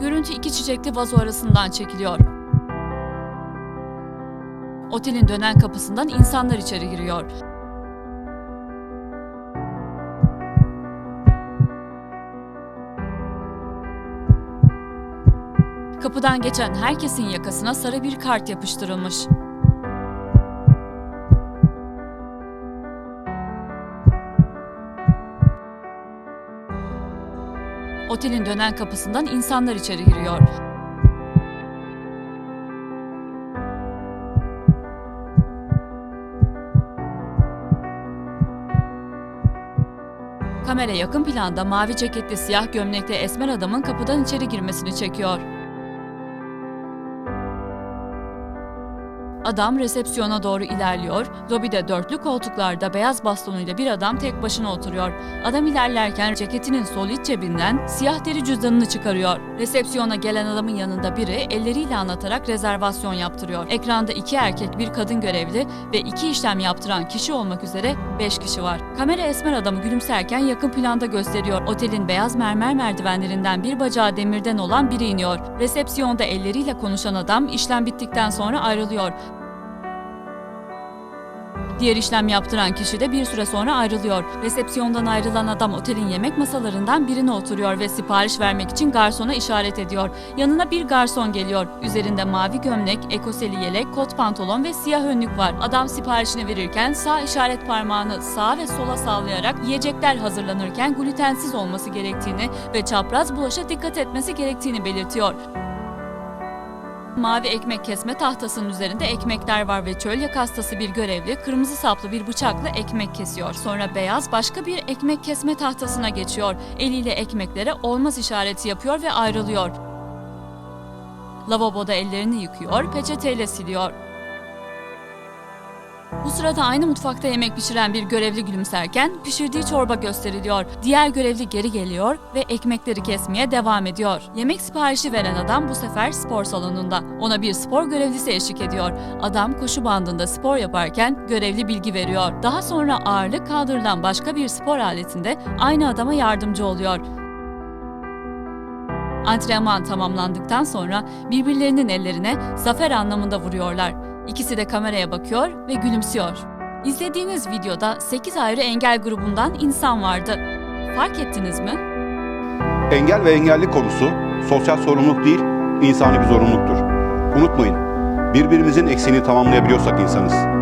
Görüntü iki çiçekli vazo arasından çekiliyor. Otelin dönen kapısından insanlar içeri giriyor. Kapıdan geçen herkesin yakasına sarı bir kart yapıştırılmış. Otelin dönen kapısından insanlar içeri giriyor. Kamera yakın planda mavi ceketli siyah gömlekli esmer adamın kapıdan içeri girmesini çekiyor. Adam resepsiyona doğru ilerliyor. Lobide dörtlü koltuklarda beyaz bastonuyla bir adam tek başına oturuyor. Adam ilerlerken ceketinin sol iç cebinden siyah deri cüzdanını çıkarıyor. Resepsiyona gelen adamın yanında biri elleriyle anlatarak rezervasyon yaptırıyor. Ekranda iki erkek, bir kadın görevli ve iki işlem yaptıran kişi olmak üzere beş kişi var. Kamera esmer adamı gülümserken yakın planda gösteriyor. Otelin beyaz mermer merdivenlerinden bir bacağı demirden olan biri iniyor. Resepsiyonda elleriyle konuşan adam işlem bittikten sonra ayrılıyor. Diğer işlem yaptıran kişi de bir süre sonra ayrılıyor. Resepsiyondan ayrılan adam otelin yemek masalarından birine oturuyor ve sipariş vermek için garsona işaret ediyor. Yanına bir garson geliyor. Üzerinde mavi gömlek, ekoseli yelek, kot pantolon ve siyah önlük var. Adam siparişini verirken sağ işaret parmağını sağa ve sola sallayarak yiyecekler hazırlanırken glutensiz olması gerektiğini ve çapraz bulaşa dikkat etmesi gerektiğini belirtiyor. Mavi ekmek kesme tahtasının üzerinde ekmekler var ve çöl hastası bir görevli kırmızı saplı bir bıçakla ekmek kesiyor. Sonra beyaz başka bir ekmek kesme tahtasına geçiyor. Eliyle ekmeklere olmaz işareti yapıyor ve ayrılıyor. Lavaboda ellerini yıkıyor, peçeteyle siliyor. Bu sırada aynı mutfakta yemek pişiren bir görevli gülümserken pişirdiği çorba gösteriliyor. Diğer görevli geri geliyor ve ekmekleri kesmeye devam ediyor. Yemek siparişi veren adam bu sefer spor salonunda. Ona bir spor görevlisi eşlik ediyor. Adam koşu bandında spor yaparken görevli bilgi veriyor. Daha sonra ağırlık kaldırılan başka bir spor aletinde aynı adama yardımcı oluyor. Antrenman tamamlandıktan sonra birbirlerinin ellerine zafer anlamında vuruyorlar. İkisi de kameraya bakıyor ve gülümsüyor. İzlediğiniz videoda 8 ayrı engel grubundan insan vardı. Fark ettiniz mi? Engel ve engelli konusu sosyal sorumluluk değil, insani bir zorunluluktur. Unutmayın, birbirimizin eksiğini tamamlayabiliyorsak insanız.